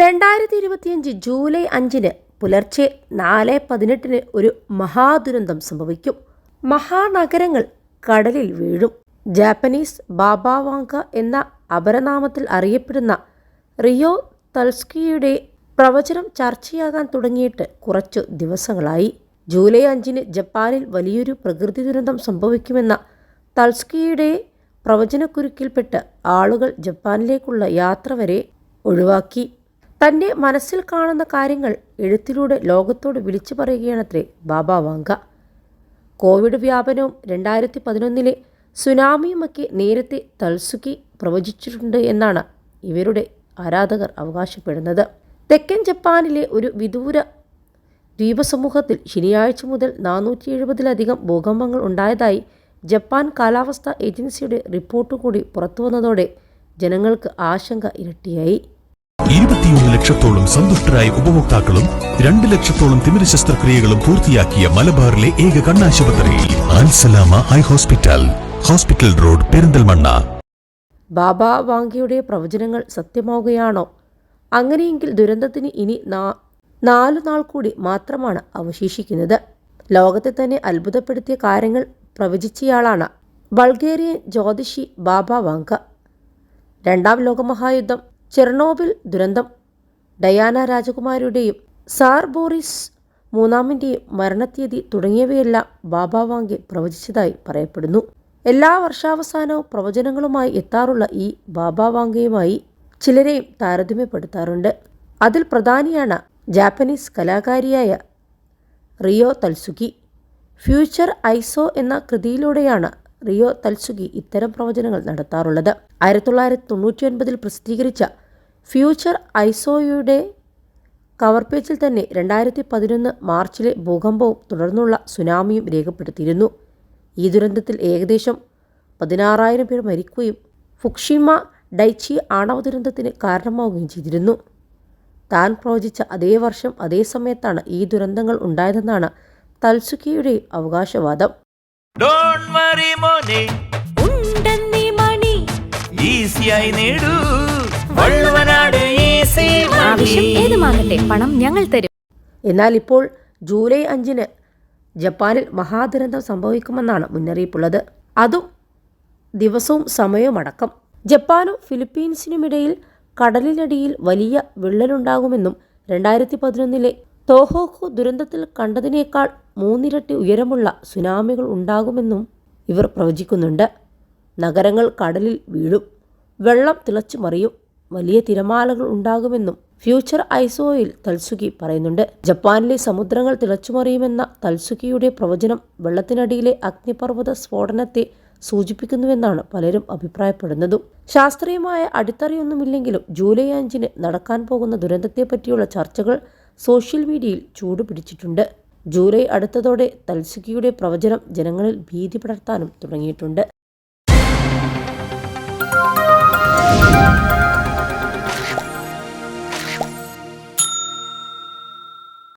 രണ്ടായിരത്തി ഇരുപത്തിയഞ്ച് ജൂലൈ അഞ്ചിന് പുലർച്ചെ നാല് പതിനെട്ടിന് ഒരു മഹാദുരന്തം സംഭവിക്കും. മഹാനഗരങ്ങൾ കടലിൽ വീഴും. ജാപ്പനീസ് ബാബാവാങ്ക എന്ന അപരനാമത്തിൽ അറിയപ്പെടുന്ന റിയോ തൽസ്കിയുടെ പ്രവചനം ചർച്ചയാകാൻ തുടങ്ങിയിട്ട് കുറച്ചു ദിവസങ്ങളായി. ജൂലൈ അഞ്ചിന് ജപ്പാനിൽ വലിയൊരു പ്രകൃതി ദുരന്തം സംഭവിക്കുമെന്ന തൽസ്കിയുടെ പ്രവചനക്കുരുക്കിൽപ്പെട്ട് ആളുകൾ ജപ്പാനിലേക്കുള്ള യാത്ര വരെ ഒഴിവാക്കി. തന്റെ മനസ്സിൽ കാണുന്ന കാര്യങ്ങൾ എഴുത്തിലൂടെ ലോകത്തോട് വിളിച്ചു പറയുകയാണത്രേ ബാബ വാങ്ക. കോവിഡ് വ്യാപനവും രണ്ടായിരത്തി പതിനൊന്നിലെ സുനാമിയുമൊക്കെ നേരത്തെ തൽസുക്കി പ്രവചിച്ചിട്ടുണ്ട് എന്നാണ് ഇവരുടെ ആരാധകർ അവകാശപ്പെടുന്നത്. തെക്കൻ ജപ്പാനിലെ ഒരു വിദൂര ദ്വീപസമൂഹത്തിൽ ശനിയാഴ്ച മുതൽ നാനൂറ്റി എഴുപതിലധികം ഭൂകമ്പങ്ങൾ ഉണ്ടായതായി ജപ്പാൻ കാലാവസ്ഥാ ഏജൻസിയുടെ റിപ്പോർട്ട് കൂടി പുറത്തുവന്നതോടെ ജനങ്ങൾക്ക് ആശങ്ക ഇരട്ടിയായി. ഇരുപത്തിയൊന്ന് ലക്ഷത്തോളം സന്തുഷ്ടരായ ഉപഭോക്താക്കളും രണ്ട് ലക്ഷത്തോളം തിമിര ശസ്ത്രക്രിയകളും പൂർത്തിയാക്കിയ മലബാറിലെ ഏക കണ്ണാശുപത്രി Alsalama eye hospital hospital road Perinthalmanna. Baba വാങ്കിയുടെ പ്രവചനങ്ങൾ സത്യമാവുകയാണോ? അങ്ങനെയെങ്കിൽ ദുരന്തത്തിന് ഇനി നാലു നാൾ കൂടി മാത്രമാണ് അവശേഷിക്കുന്നത്. ലോകത്തെ തന്നെ അത്ഭുതപ്പെടുത്തിയ കാര്യങ്ങൾ പ്രവചിച്ചയാളാണ് ബൾഗേറിയൻ ജ്യോതിഷി ബാബ വാങ്ക രണ്ടാം ലോകമഹായുദ്ധം ചെർണോബിൽ ദുരന്തം. ഡയാന രാജകുമാരിയുടെയും സാർ ബോറിസ് മൂന്നാമിന്റെയും മരണത്തീയതി തുടങ്ങിയവയെല്ലാം ബാബ വാങ്കെ പ്രവചിച്ചതായി പറയപ്പെടുന്നു. എല്ലാ വർഷാവസാനവും പ്രവചനങ്ങളുമായി എത്താറുള്ള ഈ ബാബ വാങ്കയുമായി ചിലരെയും താരതമ്യപ്പെടുത്താറുണ്ട്. അതിൽ പ്രധാനിയാണ് Japanese കലാകാരിയായ Ryo Tatsuki future I saw എന്ന കൃതിയിലൂടെയാണ് റിയോ തൽസുഖി ഇത്തരം പ്രവചനങ്ങൾ നടത്താറുള്ളത്. ആയിരത്തി തൊള്ളായിരത്തി തൊണ്ണൂറ്റി ഒൻപതിൽ പ്രസിദ്ധീകരിച്ച ഫ്യൂച്ചർ ഐസോയുടെ കവർ പേജിൽ തന്നെ രണ്ടായിരത്തി പതിനൊന്ന് മാർച്ചിലെ ഭൂകമ്പവും തുടർന്നുള്ള സുനാമിയും രേഖപ്പെടുത്തിയിരുന്നു. ഈ ദുരന്തത്തിൽ ഏകദേശം പതിനാറായിരം പേർ മരിക്കുകയും ഫുക്ഷിമ ഡൈച്ചി ആണവ ദുരന്തത്തിന് കാരണമാവുകയും ചെയ്തിരുന്നു. താൻ പ്രവചിച്ച അതേ വർഷം അതേ സമയത്താണ് ഈ ദുരന്തങ്ങൾ ഉണ്ടായതെന്നാണ് തൽസുക്കിയുടെ അവകാശവാദം. ഉണ്ടെന്നീ മണി. ഈസിയായി നേടൂ. ആവശ്യം ഏതുമാകട്ടെ പണം ഞങ്ങൾ തരും. എന്നാൽ ഇപ്പോൾ ജൂലൈ അഞ്ചിന് ജപ്പാനിൽ മഹാദുരന്തം സംഭവിക്കുമെന്നാണ് മുന്നറിയിപ്പുള്ളത്. അതും ദിവസവും സമയവും സമയവുമടക്കം ജപ്പാനും ഫിലിപ്പീൻസിനുമിടയിൽ കടലിനടിയിൽ വലിയ വിള്ളലുണ്ടാകുമെന്നും രണ്ടായിരത്തി പതിനൊന്നിലെ തോഹോക്കു ദുരന്തത്തിൽ കണ്ടതിനേക്കാൾ മൂന്നിരട്ടി ഉയരമുള്ള സുനാമികൾ ഉണ്ടാകുമെന്നും ഇവർ പ്രവചിക്കുന്നുണ്ട്. നഗരങ്ങൾ കടലിൽ വീഴും. വെള്ളം തിളച്ചു മറിയും വലിയ തിരമാലകൾ ഉണ്ടാകുമെന്നും ഫ്യൂച്ചർ ഐസോയിൽ തൽസുഖി പറയുന്നുണ്ട്. ജപ്പാനിലെ സമുദ്രങ്ങൾ തിളച്ചുമറിയുമെന്ന തൽസുഖിയുടെ പ്രവചനം വെള്ളത്തിനടിയിലെ അഗ്നിപർവത സ്ഫോടനത്തെ സൂചിപ്പിക്കുന്നുവെന്നാണ് പലരും അഭിപ്രായപ്പെടുന്നതും. ശാസ്ത്രീയമായ അടിത്തറയൊന്നുമില്ലെങ്കിലും ജൂലൈ അഞ്ചിന് നടക്കാൻ പോകുന്ന ദുരന്തത്തെപ്പറ്റിയുള്ള ചർച്ചകൾ സോഷ്യൽ മീഡിയയിൽ ചൂടുപിടിച്ചിട്ടുണ്ട്. ജൂലൈ അടുത്തതോടെ തൽസുഖിയുടെ പ്രവചനം ജനങ്ങളിൽ ഭീതി പടർത്താനും തുടങ്ങിയിട്ടുണ്ട്.